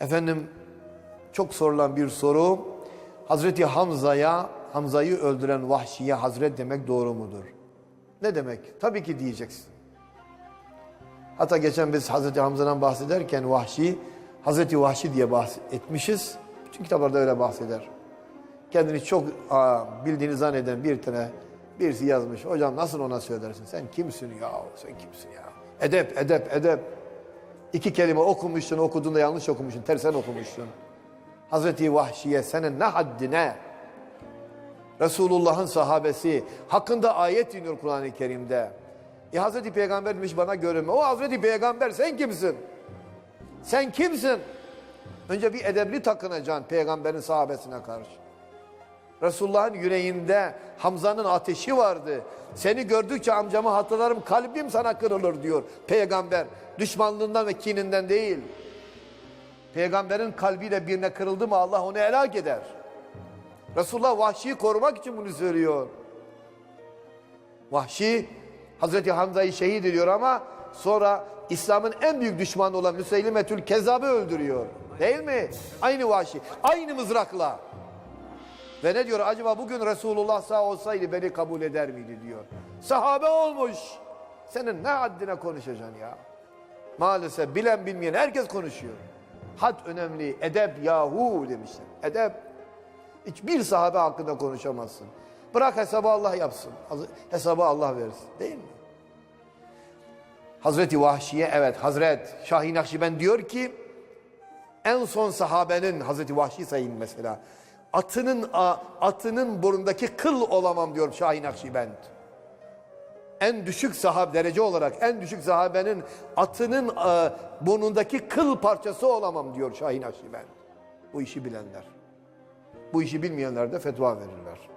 Efendim çok sorulan bir soru. Hazreti Hamza'ya, Hamza'yı öldüren vahşiye hazret demek doğru mudur? Ne demek? Tabii ki diyeceksin. Hatta geçen biz Hazreti Hamza'dan bahsederken vahşi, Hazreti Vahşi diye bahsetmişiz. Bütün kitaplarda öyle bahseder. Kendini çok aa, bildiğini zanneden bir tane birisi yazmış. Hocam nasıl ona söylersin? Sen kimsin ya? Sen kimsin ya? Edep, edep, edep. İki kelime okumuşsun, okuduğunda yanlış okumuşsun, tersen okumuşsun. Hazreti Vahşiye senin ne haddine? Resulullah'ın sahabesi hakkında ayet iniyor Kur'an-ı Kerim'de. E Hazreti Peygamber demiş bana görünme. O Hazreti Peygamber sen kimsin? Sen kimsin? Önce bir edebli takınacaksın peygamberin sahabesine karşı. Resulullah'ın yüreğinde Hamza'nın ateşi vardı. Seni gördükçe amcamı hatırlarım kalbim sana kırılır diyor peygamber. Düşmanlığından ve kininden değil. Peygamberin kalbiyle birine kırıldı mı Allah onu helak eder. Resulullah vahşiyi korumak için bunu söylüyor. Vahşi Hazreti Hamza'yı şehit ediyor ama sonra İslam'ın en büyük düşmanı olan Müseylimetül Kezzab'ı öldürüyor. Değil mi? Aynı vahşi. Aynı mızrakla. Ve ne diyor? Acaba bugün Resulullah sağ olsaydı beni kabul eder miydi diyor. Sahabe olmuş. Senin ne haddine konuşacaksın ya? Maalesef bilen bilmeyen herkes konuşuyor. Had önemli. Edep yahu demişler. Edep. Hiçbir sahabe hakkında konuşamazsın. Bırak hesabı Allah yapsın. Hesabı Allah versin. Değil mi? Hazreti Vahşi'ye evet Hazret Şahin Nakşibend diyor ki en son sahabenin Hazreti Vahşi sayın mesela. Atının atının burnundaki kıl olamam diyor Şahin Nakşibend. En düşük sahab derece olarak en düşük sahabenin atının burnundaki kıl parçası olamam diyor Şahin Nakşibend. Bu işi bilenler. Bu işi bilmeyenler de fetva verirler.